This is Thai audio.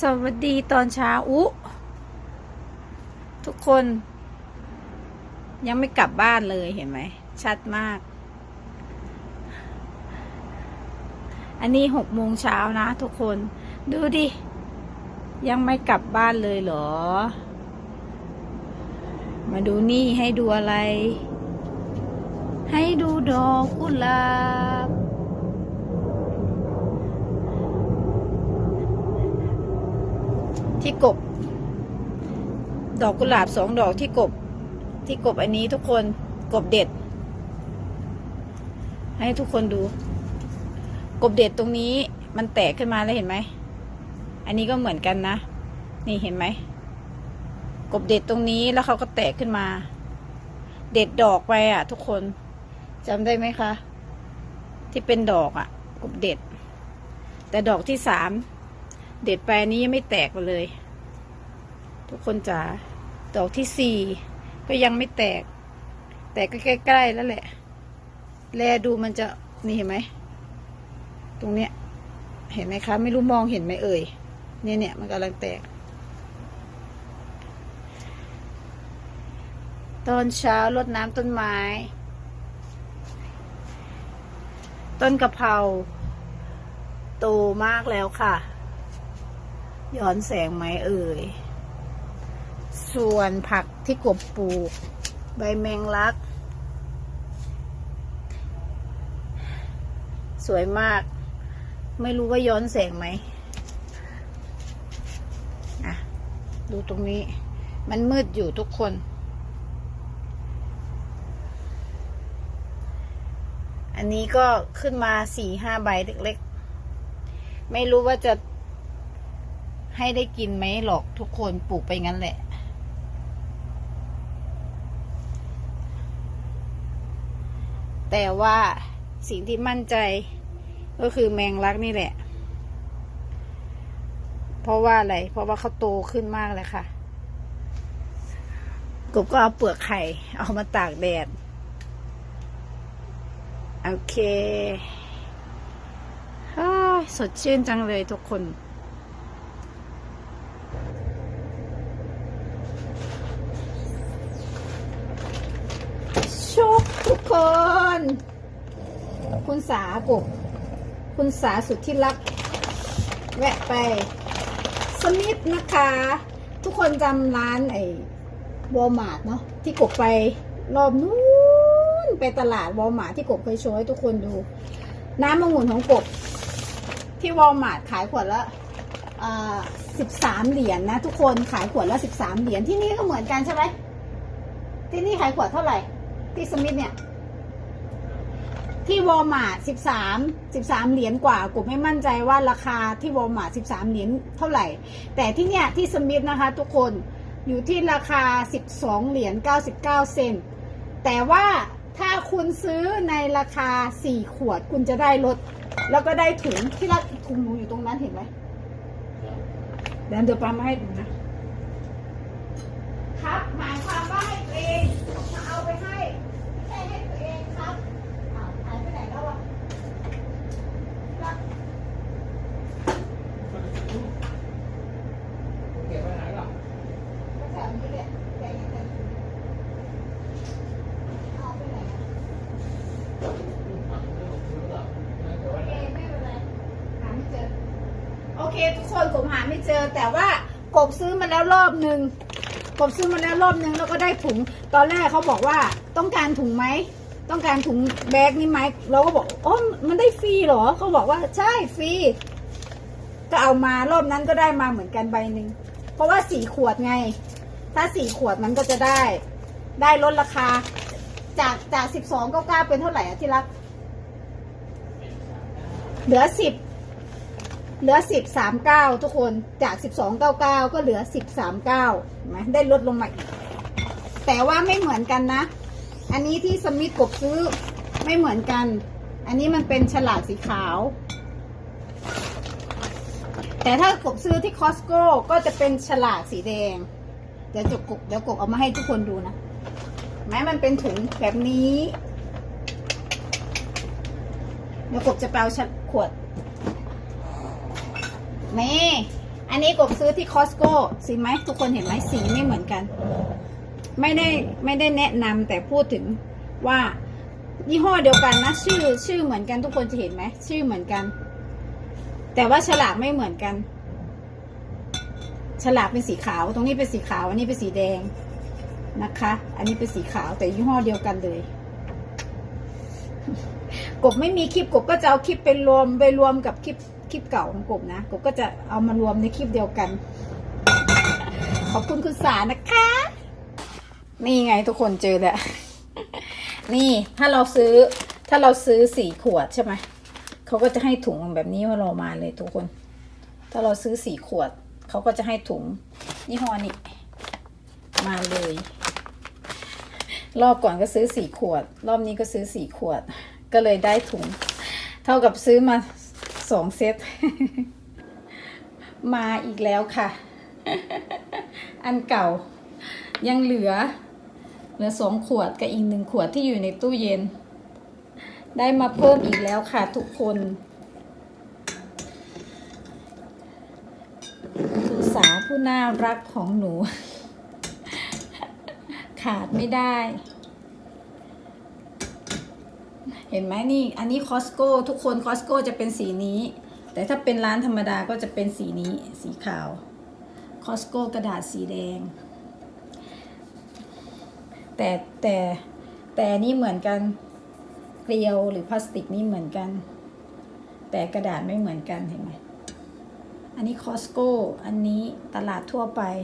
สวัสดีตอนเช้าอุทุกคน ยังไม่กลับบ้านเลยเห็นไหม ชัดมาก อันนี้หกโมงเช้านะทุกคน ดูดิ ยังไม่กลับบ้านเลยเหรอ มาดูนี่ให้ดูอะไร ให้ดูดอกกุหลาบ ที่กบ ดอกกุหลาบสองดอกที่กบ ที่กบอันนี้ทุกคนกบเด็ด ให้ทุกคนดู กบเด็ดตรงนี้มันแตกขึ้นมาแล้วเห็นไหม อันนี้ก็เหมือนกันนะ นี่เห็นไหม กบเด็ดตรงนี้แล้วเขาก็แตกขึ้นมา เด็ดดอกไปอะ ทุกคนจำได้ไหมคะ ที่เป็นดอกอะ กบเด็ด แต่ดอกที่สาม เด็ดไปอันนี้ยังไม่แตกเลย ทุกคนจ๋าดอกที่สี่ก็ยังไม่แตก แต่ก็ใกล้ๆแล้วแหละ แลดูมันจะนี่เห็นไหมตรงเนี้ย เห็นไหมคะ ไม่รู้มองเห็นไหมเอ่ยเนี่ยเนี่ยมันกำลังแตก ตอนเช้ารดน้ำต้นไม้ ต้นกะเพราโตมากแล้วค่ะ ย้อนแสงไหมเอ่ย ส่วนผักที่กบปลูก ใบแมงลัก สวยมาก ไม่รู้ว่าย้อนแสงไหมอะ ดูตรงนี้ มันมืดอยู่ทุกคนอันนี้ก็ขึ้นมาสี่ห้าใบเล็กๆ ไม่รู้ว่าจะ ให้ได้กินไหมหรอกทุกคนปลูกไปงั้นแหละ แต่ว่าสิ่งที่มั่นใจก็คือแมงลักนี่แหละ เพราะว่าอะไร เพราะว่าเขาโตขึ้นมากเลยค่ะกบก็เอาเปลือกไข่ เอามาตากแดด โอเคอ้าสดชื่นจังเลยทุกคน ชุกทุกคน คุณสากบ คุณสาสุดที่รัก แวะไป สมิธนะคะ ทุกคนจำร้านไอ้วอลมาร์ทเนาะที่กบไปรอบนู้นไปตลาดวอลมาร์ทที่กบเคยโชว์ให้ทุกคนดู น้ำมะงุ่นของกบ ที่วอลมาร์ทขายขวดละสิบสามเหรียญนะทุกคนขายขวดละสิบสามเหรียญที่นี่ก็เหมือนกันใช่ไหมที่นี่ขายขวดเท่าไหร่ที่สมิธเนี่ย ที่วอลมาร์ทสิบสามสิบสามเหรียญกว่ากูไม่มั่นใจว่าราคาที่วอลมาร์ทสิบสามเหรียญเท่าไหร่ แต่ที่เนี่ยที่สมิธนะคะ ทุกคนอยู่ที่ราคาสิบสองเหรียญเก้าสิบเก้าเซนแต่ว่าถ้าคุณซื้อในราคาสี่ขวดคุณจะได้ลด แล้วก็ได้ถุงที่รักถุงหนูอยู่ตรงนั้นเห็นไหมเดี๋ยวเดี๋ยวปามาให้ดูนะครับหมายความว่าให้เองมาเอาไปให้ไม่ใช่ให้ตัวเองครับอ้าวหายไปไหนแล้ววะรัก เก็บไว้ไหนหรอ ก็แถวนี้แหละแต่ยังไงเอาไปไหนอะโอเคไม่เป็นไรหาไม่เจอ โอ เคทุกคนผมหาไม่เจอ แต่ว่ากบซื้อมาแล้วรอบหนึ่งกบซื้อมาแล้วรอบหนึ่งแล้วก็ได้ถุง ตอนแรกเขาบอกว่าต้องการถุงไหมต้องการถุงแบกนี่ไหมเราก็บอกอ๋อมันได้ฟรีเหรอเขาบอกว่าใช่ฟรีก็เอามารอบนั้นก็ได้มาเหมือนกันใบหนึ่งเพราะว่าสี่ขวดไง ถ้าสี่ขวดมันก็จะได้ ได้ลดราคา จากจากสิบสองเก้าเก้าเป็นเท่าไหร่อะที่รัก เหลือสิบ เหลือสิบสามเก้าทุกคนจากสิบสองเก้าเก้าก็เหลือสิบสามเก้าไหมได้ลดลงมาอีกแต่ว่าไม่เหมือนกันนะ อันนี้ที่สมิธกบซื้อไม่เหมือนกัน อันนี้มันเป็นฉลากสีขาว แต่ถ้ากบซื้อที่คอสโก้ก็จะเป็นฉลากสีแดง เดี๋ยวจกกบเดี๋ยวกบเอามาให้ทุกคนดูนะ แม้มันเป็นถุงแบบนี้ เดี๋ยวกบจะเปล่าขวด นี่อันนนี้กบซื้อที่คอสโก้สีไหมทุกคนเห็นไหมสีไม่เหมือนกัน ไม่ได้ไม่ได้แนะนำแต่พูดถึงว่ายี่ห้อเดียวกันนะ ชื่อชื่อเหมือนกันทุกคนจะเห็นไหมชื่อเหมือนกัน แต่ว่าฉลากไม่เหมือนกัน ฉลากเป็นสีขาว ตรงนี้เป็นสีขาว อันนี้เป็นสีแดงนะคะ อันนี้เป็นสีขาวแต่ยี่ห้อเดียวกันเลย กบไม่มีคลิปกบก็จะเอาคลิปไปรวมไปรวมกับคลิป คลิปเก่าของกบนะกบก็จะเอามารวมในคลิปเดียวกัน ขอบคุณคุณสานะคะ นี่ไงทุกคนเจอแล้ว นี่ถ้าเราซื้อถ้าเราซื้อสี่ขวดใช่ไหมเขาก็จะให้ถุงแบบนี้มาเรามาเลยทุกคน ถ้าเราซื้อสี่ขวด เขาก็จะให้ถุงยี่ห้อนี้มาเลย รอบก่อนก็ซื้อสี่ขวด รอบนี้ก็ซื้อสี่ขวด ก็เลยได้ถุง เท่ากับซื้อมา สองเซต มาอีกแล้วค่ะ อันเก่ายังเหลือ เหลือสองขวดกับอีกหนึ่งขวดที่อยู่ในตู้เย็น ได้มาเพิ่มอีกแล้วค่ะทุกคนคุณสาผู้น่ารักของหนู ขาดไม่ได้ เห็นไหมนี่ อันนี้คอสโก้ทุกคนคอสโก้จะเป็นสีนี้ แต่ถ้าเป็นร้านธรรมดาก็จะเป็นสีนี้ สีขาวคอสโก้กระดาษสีแดง แต่แต่แต่นี่เหมือนกันเกลียวหรือพลาสติกนี่เหมือนกัน แต่กระดาษไม่เหมือนกันเห็นไหมอันนี้คอสโก้อันนี้ตลาดทั่วไป